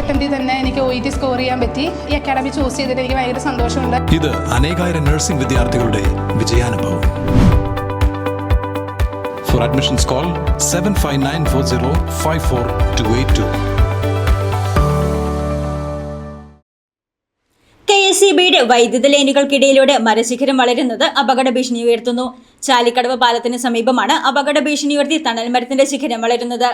അറ്റംപ്റ്റിൽ തന്നെ എനിക്ക് O E T score ചെയ്യാൻ പറ്റി. ഈ അക്കാഡമി ചൂസ് ചെയ്തിട്ട് എനിക്ക് ഭയങ്കര സന്തോഷമുണ്ട്. ഇത് അനേകായിരം നഴ്സിംഗ് വിദ്യാർത്ഥികളുടെ വിജയാനുഭവം. For admissions call seven five nine four zero five four two eight two ബിയുടെ വൈദ്യുത ലൈനുകൾക്കിടയിലൂടെ മരശിഖരം വളരുന്നത് അപകട ഭീഷണി ഉയർത്തുന്നു. ചാലിക്കടവ് പാലത്തിന് സമീപമാണ് അപകട ഭീഷണി ഉയർത്തി തണൽ മരത്തിന്റെ ശിഖരം വളരുന്നത്.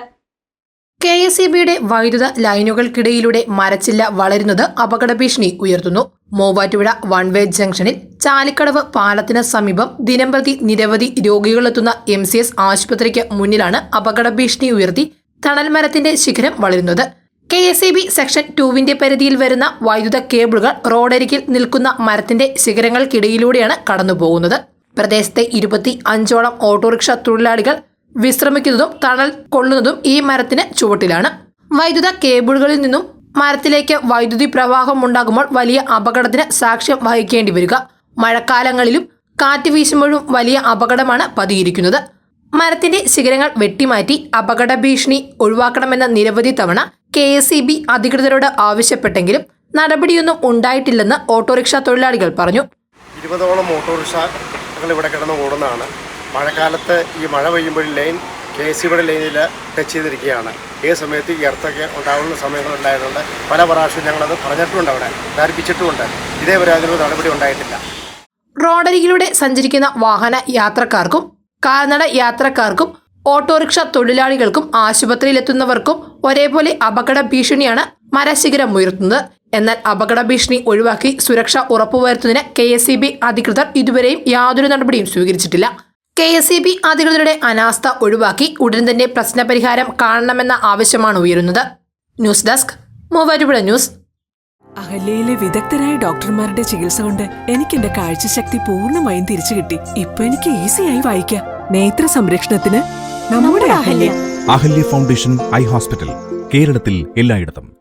കെ എസ് ഇ ബിയുടെ വൈദ്യുത ലൈനുകൾക്കിടയിലൂടെ മരച്ചില്ല വളരുന്നത് അപകട ഭീഷണി ഉയർത്തുന്നു. മൂവാറ്റുപുഴ വൺ വേ ജംഗ്ഷനിൽ ചാലിക്കടവ് പാലത്തിന് സമീപം ദിനംപ്രതി നിരവധി രോഗികളെത്തുന്ന എം സി എസ് ആശുപത്രിക്ക് മുന്നിലാണ് അപകട ഭീഷണി ഉയർത്തി തണൽ മരത്തിന്റെ ശിഖരം വളരുന്നത്. K S E B section ടുവിന്റെ പരിധിയിൽ വരുന്ന വൈദ്യുത കേബിളുകൾ റോഡരികിൽ നിൽക്കുന്ന മരത്തിന്റെ ശിഖരങ്ങൾക്കിടയിലൂടെയാണ് കടന്നുപോകുന്നത്. പ്രദേശത്തെ ഇരുപത്തി അഞ്ചോളം ഓട്ടോറിക്ഷ തൊഴിലാളികൾ വിശ്രമിക്കുന്നതും തണൽ കൊള്ളുന്നതും ഈ മരത്തിന് ചുവട്ടിലാണ്. വൈദ്യുത കേബിളുകളിൽ നിന്നും മരത്തിലേക്ക് വൈദ്യുതി പ്രവാഹം ഉണ്ടാകുമ്പോൾ വലിയ അപകടത്തിന് സാക്ഷ്യം വഹിക്കേണ്ടി വരിക. മഴക്കാലങ്ങളിലും കാറ്റ് വീശുമ്പോഴും വലിയ അപകടമാണ് പതിയിരിക്കുന്നത്. മരത്തിന്റെ ശിഖരങ്ങൾ വെട്ടിമാറ്റി അപകട ഭീഷണി ഒഴിവാക്കണമെന്ന നിരവധി തവണ കെ എസ് ഇ ബി അധികൃതരോട് ആവശ്യപ്പെട്ടെങ്കിലും നടപടിയൊന്നും ഉണ്ടായിട്ടില്ലെന്ന് ഓട്ടോറിക്ഷ തൊഴിലാളികൾ പറഞ്ഞു. ഇരുപതോളം ഓട്ടോറിക്ഷകൾ ഇവിടെ കിടന്ന് ഓടുന്നതാണ്. മഴക്കാലത്ത് ഈ മഴ പെയ്യുമ്പോൾ ലൈൻ കെ എസ് സിയുടെ ലൈനിൽ ടച്ച് ചെയ്തിരിക്കുകയാണ്. ഈ സമയത്ത് ഈ എർത്തൊക്കെ ഉണ്ടാകുന്ന സമയങ്ങളുണ്ടായതുകൊണ്ട് പല പ്രാവശ്യവും ഞങ്ങളത് പറഞ്ഞിട്ടുമുണ്ട് അവിടെ ധാരിപ്പിച്ചിട്ടുമുണ്ട്. ഇതേവരെ അതിനൊരു നടപടി ഉണ്ടായിട്ടില്ല. റോഡരികിലൂടെ സഞ്ചരിക്കുന്ന വാഹന യാത്രക്കാർക്കും കാൽനട യാത്രക്കാർക്കും ഓട്ടോറിക്ഷ തൊഴിലാളികൾക്കും ആശുപത്രിയിലെത്തുന്നവർക്കും ഒരേപോലെ അപകട ഭീഷണിയാണ് മരശിഖരം ഉയർത്തുന്നത്. എന്നാൽ അപകട ഭീഷണി ഒഴിവാക്കി സുരക്ഷ ഉറപ്പുവരുത്തുന്നതിന് കെ എസ് സി ബി അധികൃതർ ഇതുവരെയും യാതൊരു നടപടിയും സ്വീകരിച്ചിട്ടില്ല. കെ എസ് ഇ ബി അധികൃതരുടെ അനാസ്ഥ ഒഴിവാക്കി ഉടൻ തന്നെ പ്രശ്നപരിഹാരം കാണണമെന്ന ആവശ്യമാണ് ഉയരുന്നത്. News desk Muvattupuzha news. അഹല്യയിലെ വിദഗ്ധരായ ഡോക്ടർമാരുടെ ചികിത്സ കൊണ്ട് എനിക്ക് എന്റെ കാഴ്ചശക്തി പൂർണമായും തിരിച്ചു കിട്ടി. ഇപ്പൊ എനിക്ക് ഈസിയായി വായിക്കാം. നേത്ര സംരക്ഷണത്തിന് നമ്മുടെ Ahalya. Ahalya foundation eye hospital കേരളത്തിൽ എല്ലായിടത്തും.